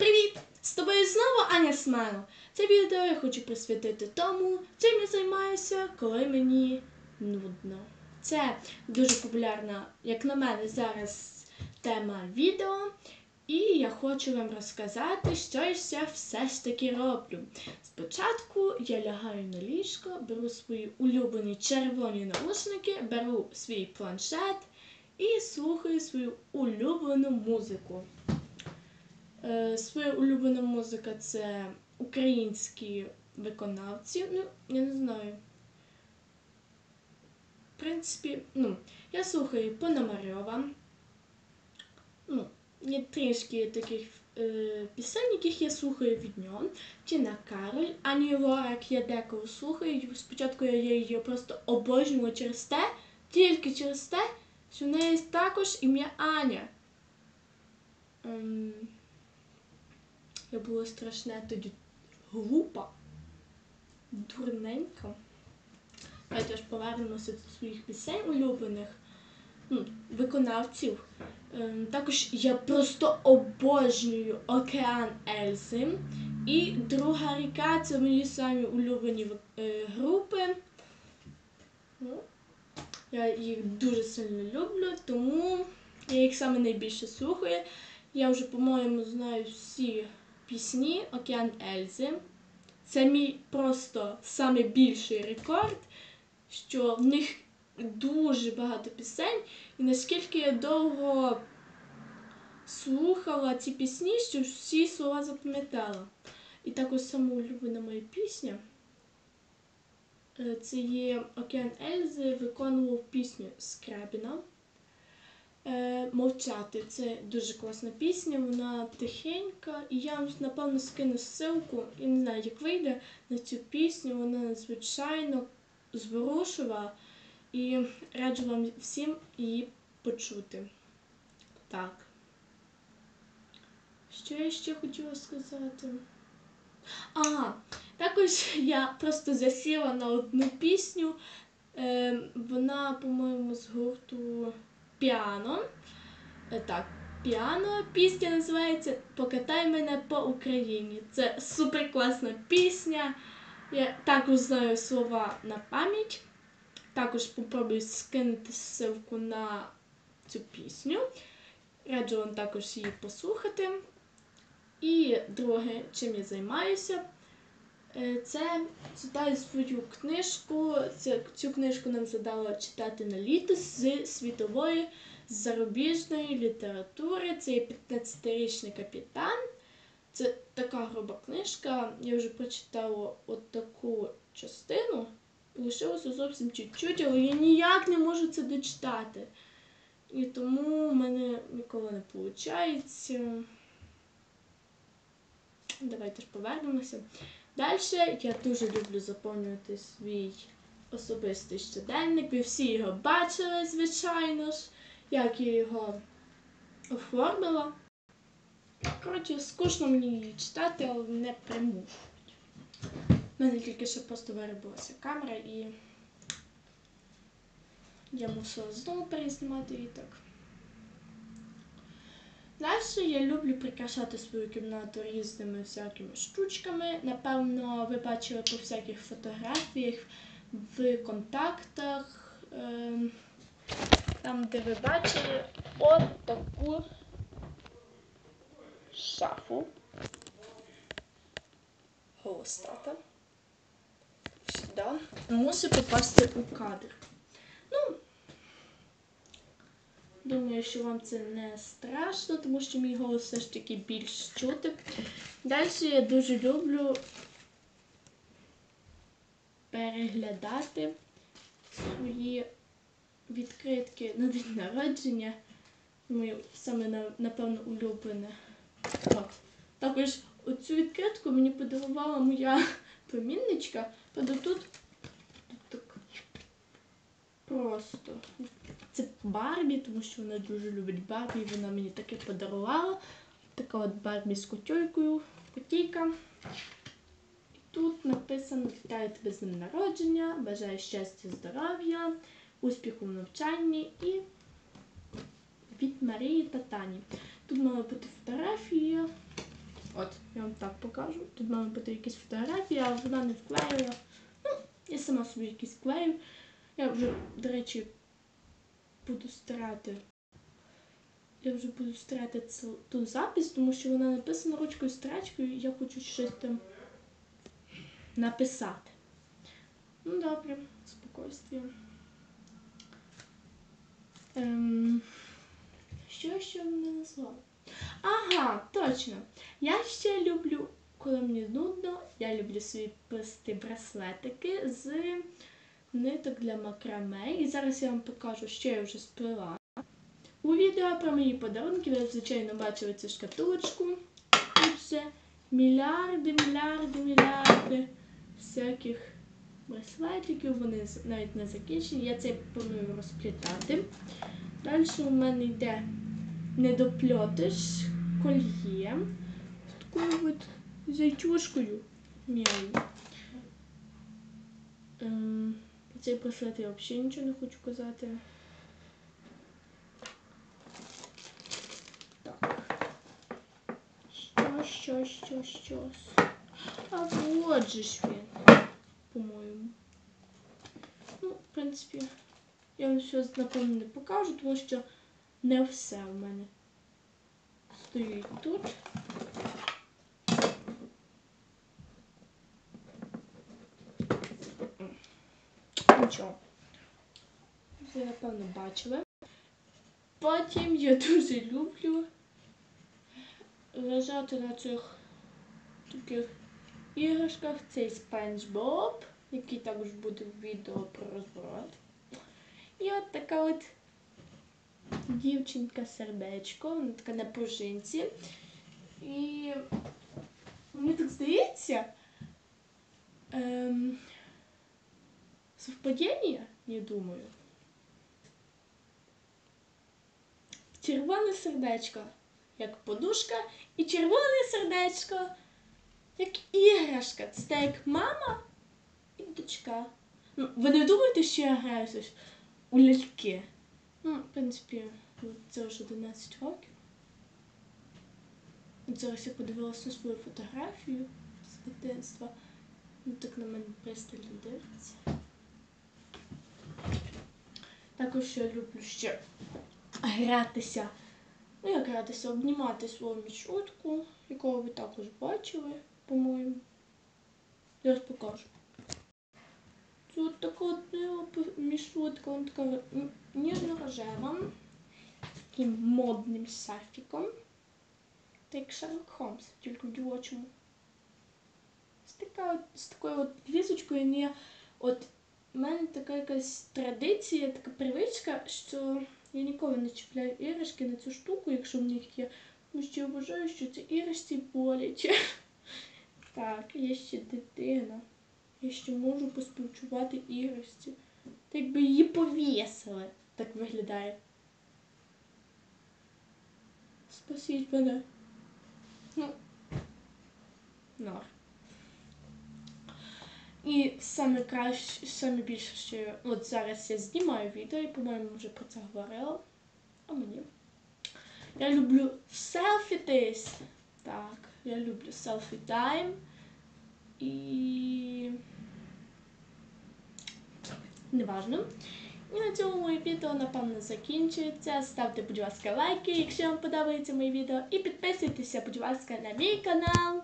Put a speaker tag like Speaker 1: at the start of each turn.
Speaker 1: Привіт! З тобою знову Аня Смайло. Це відео я хочу присвятити тому, чим я займаюся, коли мені нудно. Це дуже популярна, як на мене, зараз тема відео. І я хочу вам розказати, що я ще все ж таки роблю. Спочатку я лягаю на ліжко, беру свої улюблені червоні наушники, беру свій планшет і слухаю свою улюблену музику. Е, Своя улюблена музика це українські виконавці. Ну, я не знаю. В принципі, ну, я слухаю Пономарьова. Ну, є трішки таких е, пісень, яких я слухаю від нього. Тіна Кароль, Ані Лорак я деколи слухаю. Спочатку я її просто обожнювала через те, тільки через те, що в неї також ім'я Аня. Ем, я була страшне тоді глупа, дурненька. Давайте ж повернемося до своїх пісень улюблених, ну, виконавців. Ем, також я просто обожнюю Океан Ельзи. І друга ріка це мої самі улюблені е, групи. Ну, я їх дуже сильно люблю, тому я їх саме найбільше слухаю. Я вже, по-моєму, знаю всі пісні Океан Ельзи. Це мій просто саме більший рекорд, що в них дуже багато пісень, і наскільки я довго слухала ці пісні, що всі слова запам'ятала. І також сама улюблена моя пісня. е, Це є Океан Ельзи, виконував пісню Скрябіна. Е, Мовчати це дуже класна пісня, вона тихенька, і я вам напевно скину ссылку, я не знаю, як вийде на цю пісню, вона надзвичайно зворушива і раджу вам всім її почути. Так. Що я ще хотіла сказати? А, також я просто засіла на одну пісню. Е, вона, по-моєму, з гурту Піано. Е, Так, піано. Пісня називається Покатай мене по Україні. Це супер класна пісня. Я також знаю слова на пам'ять. Також попробую скинути ссылку на цю пісню. Раджу вам також її послухати. І друге, чим я займаюся, це читаю свою книжку. Цю книжку нам задала читати на літо з світової зарубіжної літератури. Це є 15-річний капітан. Це така груба книжка. Я вже прочитала от таку частину. Лишилося зовсім чуть-чуть, але я ніяк не можу це дочитати. І тому в мене ніколи не виходить. Давайте ж повернемося. Далі я дуже люблю заповнювати свій особистий щоденник. Ви всі його бачили, звичайно ж, як я його оформила. Коротше, скучно мені її читати, але не примушують. У мене тільки що просто виробилася камера і я мусила знову перезнімати її так. Далі я люблю прикрашати свою кімнату різними всякими штучками. Напевно, ви бачили по всяких фотографіях в контактах, ем, там, де ви бачили от таку шафу. Голостата. Сюди. Мусить попасти у кадр. Ну, Думаю, що вам це не страшно, тому що мій голос все ж таки більш чути. Далі я дуже люблю переглядати свої відкритки на день народження. Моє саме напевно улюблене. Так. Також оцю відкритку мені подарувала моя племінничка. Правда, тут, тут так просто. Це Барбі, тому що вона дуже любить Барбі, і вона мені таке подарувала. Така от Барбі з котейкою, котейка. І тут написано Вітаю тебе з днем народження, бажаю щастя, здоров'я, успіху в навчанні і від Марії та Тані. Тут мала бути фотографія. так покажу. Тут має бути якісь фотографії, а вона не вклеїла. Ну, я сама собі якісь вклею. Я вже, до речі, буду старати. Я вже буду старати цю ту запис, тому що вона написана ручкою страчкою, і я хочу щось там написати. Ну, добре, спокойствие. Ем, що ще мене назвали? Ага, точно. Я ще люблю, коли мені нудно, я люблю собі плести браслетики з ниток для макраме. І зараз я вам покажу, що я вже сплела. У відео про мої подарунки ви, звичайно, бачили цю шкатулочку. Тут вже мільярди, мільярди, мільярди всяких браслетиків, вони навіть не закінчені. Я це планую розплітати. Далі у мене йде недопльотиш кольє з такою от зайчушкою мілою. Цей браслет я взагалі нічого не хочу казати. Так. Що, що, що, що. А вот же ж він, по-моєму. Ну, в принципі, я вам все напевно не покажу, тому що не все в мене стоїть тут. Нічого. Ви, напевно, бачили. Потім я дуже люблю лежати на цих таких іграшках. Цей Спанч Боб, який також буде в відео про розворот. І от така от дівчинка сердечко, вона така на пружинці. І мені так здається. Ем, совпадіння, я думаю. Червоне сердечко, як подушка, і червоне сердечко, як іграшка. Це так як мама і дочка. Ну, ви не думаєте, що я граюся у ляльки? Ну, в принципі, це вже 11 років. Зараз я подивилася на свою фотографію з дитинства. Ну, так на мене пристально дивиться. Також я люблю ще гратися. Ну, як гратися, обнімати свою мішутку, якого ви також бачили, по-моєму. Зараз покажу. Тут така от мішутка, вона така ніжно-рожева, з таким модним шарфіком. Та як Шерлок Холмс, тільки в дівочому. З, такою от візочкою не от у мене така якась традиція, така привичка, що я ніколи не чіпляю іграшки на цю штуку, якщо в них є. Тому що я вважаю, що це іграшці боляче. Так, я ще дитина. Я ще можу поспівчувати іграшці. Та якби її повісили. Так виглядає. Спасіть мене. Ну. Нор. І саме краще, саме більше, що от зараз я знімаю відео і, по-моєму, вже про це говорила. А мені. Я люблю селфітись. Так, я люблю селфі тайм. І. Неважно. І на цьому моє відео, напевно, закінчується. Ставте, будь ласка, лайки, якщо вам подобається моє відео. І підписуйтеся, будь ласка, на мій канал.